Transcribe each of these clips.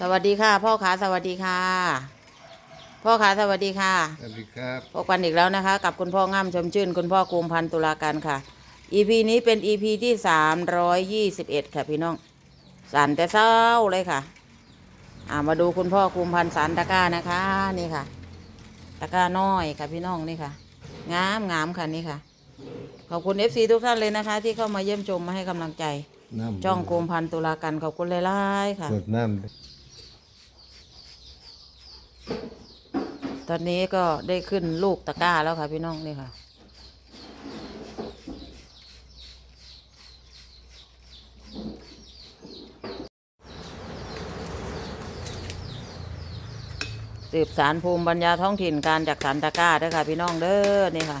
สวัสดีค่ะ พ่อขาสวัสดีค่ะ พ่อขาสวัสดีค่ะสวัสดีครับพบกันอีกแล้วนะคะ กับคุณพ่อง่ามชมชื่น คุณพ่อกุมพันธ์ตุลาการค่ะ EP นี้เป็น EP ที่สามร้อยยี่สิบเอ็ดค่ะพี่น้องสันแต่เศร้าเลยค่ะอ่ามาดูคุณพ่อกุมพันธ์สันตะกร้านะคะนี่ค่ะ ตะกร้าน้อยค่ะพี่น้องนี่ค่ะงามงามค่ะนี่ค่ะ ขอบคุณ FC ทุกท่านเลยนะคะ ที่เข้ามาเยี่ยมชมมาให้กำลังใจ น้ำจ้องกุมพันธ์ตุลาการขอบคุณหลายๆค่ะ สดน้ ตอนนี้ก็ได้ขึ้นลูกตะกร้าแล้วค่ะพี่น้องนี่ค่ะ สืบสารภูมิปัญญาท้องถิ่นการจากสารตะกร้าเด้อค่ะ พี่น้องเด้อนี่ค่ะ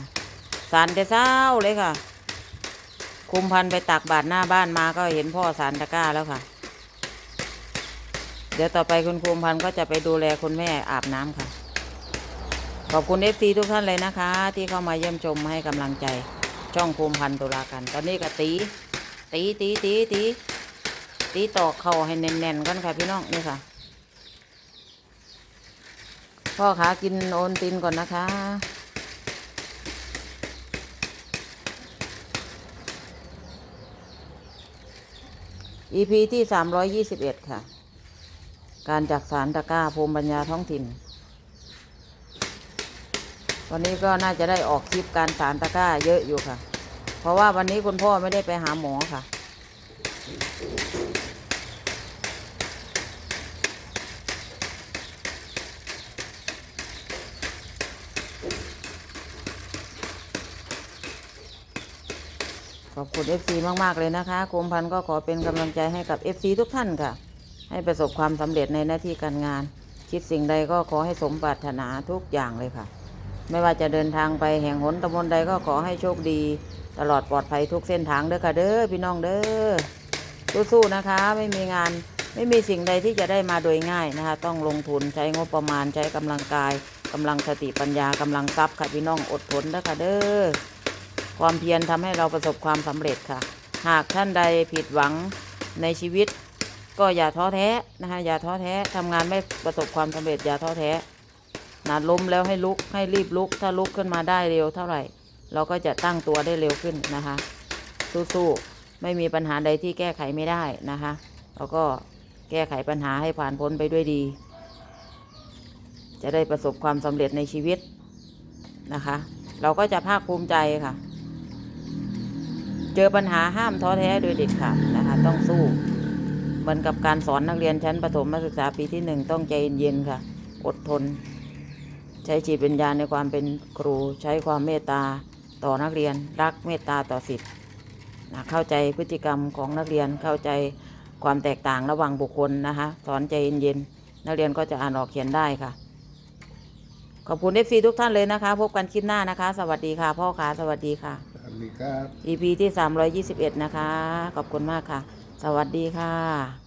สารแต่เช้าเลยค่ะ คุมพันไปตักบาตรหน้าบ้านมาก็เห็นพ่อสารตะกร้าแล้วค่ะ เดี๋ยวต่อไปคุณคุมพันก็จะไปดูแลคุณแม่อาบน้ำค่ะ ขอบคุณเอฟซีทุกท่านเลยนะคะ ที่เข้ามาเยี่ยมชมให้กำลังใจ ช่องภูมิพันธ์ตุลากัน ตอนนี้ก็ตีตีตีตีตีตีตอกเข่าให้แน่นๆกันค่ะพี่น้องนี่ค่ะพ่อขากินโอนตินก่อนนะคะ EP ที่ 321 ค่ะ การจักสารตะกร้าภูมิปัญญาท้องถิ่น วันนี้ก็น่าจะได้ออกคลิปการสารตะกร้าเยอะอยู่ค่ะ เพราะว่าวันนี้คุณพ่อไม่ได้ไปหาหมอค่ะ ขอบคุณ FC มาก ๆ เลยนะคะกรมพันธ์ก็ขอเป็นกำลังใจให้กับ FC ทุกท่านค่ะ ให้ประสบความสำเร็จในหน้าที่การงาน คิดสิ่งใดก็ขอให้สมปรารถนาทุกอย่างเลยค่ะ ไม่ว่าจะเดินทางไปแห่งหนตำบลใดก็ขอให้โชคดี ตลอดปลอดภัยทุกเส้นทางเด้อค่ะเด้อพี่น้องเด้อสู้ๆนะคะ ไม่มีงานไม่มีสิ่งใดที่จะได้มาโดยง่ายนะคะ ต้องลงทุนใช้งบประมาณใช้กำลังกายกำลังสติปัญญากำลังทรัพย์ค่ะพี่น้องอดทนเด้อค่ะเด้อความเพียรทำให้เราประสบความสำเร็จค่ะ หากท่านใดผิดหวังในชีวิต ก็อย่าท้อแท้นะคะอย่าท้อแท้ทำงานไม่ประสบความสำเร็จอย่าท้อแท้ นะล้มแล้วให้ลุกให้รีบลุก ถ้าลุกขึ้นมาได้เร็วเท่าไหร่ เราก็จะตั้งตัวได้เร็วขึ้นนะคะ สู้ๆไม่มีปัญหาใดที่แก้ไขไม่ได้นะคะแล้วก็แก้ไขปัญหาให้ผ่านพ้นไปด้วยดี จะได้ประสบความสำเร็จในชีวิตนะคะ เราก็จะภาคภูมิใจค่ะ เจอปัญหาห้ามท้อแท้โดยเด็ดขาดนะคะ ต้องสู้เหมือนกับการสอนนักเรียนชั้นประถมศึกษาปีที่หนึ่งต้องใจเย็นๆค่ะ อดทน ใช้จิตวิญญาณในความเป็นครูใช้ความเมตตาต่อนักเรียน รักเมตตาต่อสิทธิ์นะเข้าใจพฤติกรรมของนักเรียนเข้าใจความแตกต่างระหว่างบุคคลนะคะสอนใจเย็นๆนักเรียนก็จะอ่านออกเขียนได้ค่ะ ขอบคุณเอฟซีทุกท่านเลยนะคะ พบกันคลิปหน้านะคะ สวัสดีค่ะ พ่อขาสวัสดีค่ะำสวัสดีครับ EP ที่ 321 นะคะ ขอบคุณมากค่ะ สวัสดีค่ะ